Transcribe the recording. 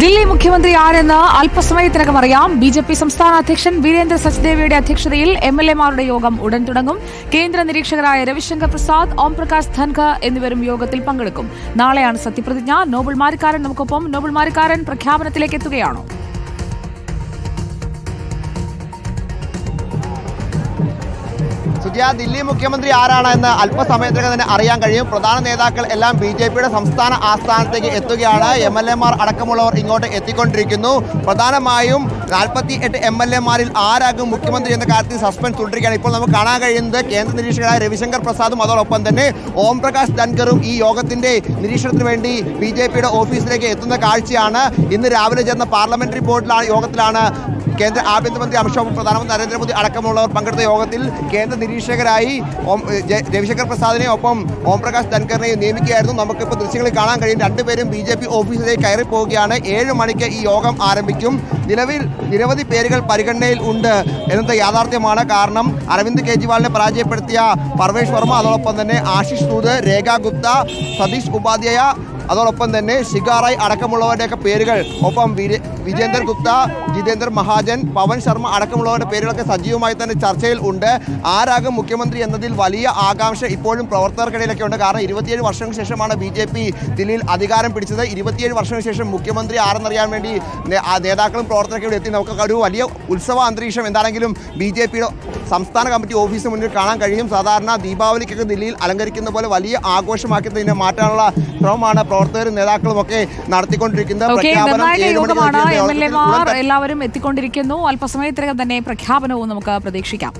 ദില്ലി മുഖ്യമന്ത്രി ആരെന്ന് അല്പസമയത്തിനകം അറിയാം. ബി ജെ പി സംസ്ഥാന അധ്യക്ഷൻ വീരേന്ദ്ര സച്ദേവയുടെ അധ്യക്ഷതയിൽ എം എൽ എമാരുടെ യോഗം ഉടൻ തുടങ്ങും. കേന്ദ്ര നിരീക്ഷകരായ രവിശങ്കർ പ്രസാദ് ഓം പ്രകാശ് ധൻഖ എന്നിവരും യോഗത്തിൽ പങ്കെടുക്കും. നാളെയാണ് സത്യപ്രതിജ്ഞ. നോബിൾ മാരിക്കാരൻ നമുക്കൊപ്പം. നോബിൾ മാരിക്കാരൻ പ്രഖ്യാപനത്തിലേക്ക് എത്തുകയാണോ? സുജിയ ദില്ലി മുഖ്യമന്ത്രി ആരാണ് എന്ന് അല്പസമയത്തിനകം തന്നെ അറിയാൻ കഴിയും. പ്രധാന നേതാക്കൾ എല്ലാം ബി ജെ പിയുടെ സംസ്ഥാന ആസ്ഥാനത്തേക്ക് എത്തുകയാണ്. എം എൽ അടക്കമുള്ളവർ ഇങ്ങോട്ട് എത്തിക്കൊണ്ടിരിക്കുന്നു. പ്രധാനമായും നാൽപ്പത്തി എട്ട് എം എൽ ആരാകും മുഖ്യമന്ത്രി എന്ന കാര്യത്തിൽ സസ്പെൻസ് തുടരുകയാണ് ഇപ്പോൾ നമുക്ക് കാണാൻ കഴിയുന്നത് കേന്ദ്ര നിരീക്ഷകരായ രവിശങ്കർ പ്രസാദും അതോടൊപ്പം തന്നെ ഓം പ്രകാശ് ധൻഖറും ഈ യോഗത്തിന്റെ നിരീക്ഷണത്തിന് വേണ്ടി ബി ജെ പിയുടെ ഓഫീസിലേക്ക് എത്തുന്ന കാഴ്ചയാണ്. ഇന്ന് രാവിലെ ചേർന്ന പാർലമെന്ററി ബോർഡിലാണ് യോഗത്തിലാണ് കേന്ദ്ര ആഭ്യന്തരമന്ത്രി അമിത്ഷാ പ്രധാനമന്ത്രി നരേന്ദ്രമോദി അടക്കമുള്ളവർ പങ്കെടുത്ത യോഗത്തിൽ കേന്ദ്ര നിരീക്ഷകരായി രവിശങ്കർ പ്രസാദിനെയും ഒപ്പം ഓം പ്രകാശ് ധൻഖറിനെയും നിയമിക്കുകയായിരുന്നു. നമുക്കിപ്പോൾ ദൃശ്യങ്ങളിൽ കാണാൻ കഴിയും. രണ്ടുപേരും ബി ജെ പി ഓഫീസിലേക്ക് കയറി പോവുകയാണ് ഏഴ് മണിക്ക് ഈ യോഗം ആരംഭിക്കും. നിലവിൽ നിരവധി പേരുകൾ പരിഗണനയിൽ ഉണ്ട് എന്നത് യാഥാർത്ഥ്യമാണ്. കാരണം അരവിന്ദ് കെജ്രിവാളിനെ പരാജയപ്പെടുത്തിയ പർവേഷ് വർമ്മ അതോടൊപ്പം തന്നെ ആശിഷ് ദൂത് രേഖ ഗുപ്ത സതീഷ് ഉപാധ്യായ അതോടൊപ്പം തന്നെ ഷിഗാറായി അടക്കമുള്ളവരുടെയൊക്കെ പേരുകൾ ഒപ്പം വിജേന്ദർ ഗുപ്ത ജിതേന്ദ്ര മഹാജൻ പവൻ ശർമ്മ അടക്കമുള്ളവരുടെ പേരുകളൊക്കെ സജീവമായി തന്നെ ചർച്ചയിൽ ഉണ്ട്. ആരാകും മുഖ്യമന്ത്രി എന്നതിൽ വലിയ ആകാംക്ഷ ഇപ്പോഴും പ്രവർത്തകർക്കിടയിലൊക്കെ ഉണ്ട്. കാരണം ഇരുപത്തിയേഴ് വർഷങ്ങൾക്ക് ശേഷമാണ് ബി ജെ പി ദില്ലിയിൽ അധികാരം പിടിച്ചത്. ഇരുപത്തിയേഴ് വർഷങ്ങൾക്ക് ശേഷം മുഖ്യമന്ത്രി ആരെന്നറിയാൻ വേണ്ടി നേതാക്കളും പ്രവർത്തകരൊക്കെ ഇവിടെ എത്തി. നമുക്ക് ഒരു വലിയ ഉത്സവ അന്തരീക്ഷം. എന്താണെങ്കിലും ബി ജെ പിയുടെ സംസ്ഥാന കമ്മിറ്റി ഓഫീസിന് മുന്നിൽ കാണാൻ കഴിയും. സാധാരണ ദീപാവലിക്കൊക്കെ ദില്ലിയിൽ അലങ്കരിക്കുന്ന പോലെ വലിയ ആഘോഷമാക്കി തന്നെ മാറ്റാനുള്ള ശ്രമമാണ് പ്രവർത്തകരും നേതാക്കളും ഒക്കെ നടത്തിക്കൊണ്ടിരിക്കുന്നത് പ്രഖ്യാപനം ഏഴ് നടത്തിയ എം എൽ എമാർ എല്ലാവരും എത്തിക്കൊണ്ടിരിക്കുന്നു. അല്പസമയത്തിനകം തന്നെ പ്രഖ്യാപനവും നമുക്ക് പ്രതീക്ഷിക്കാം.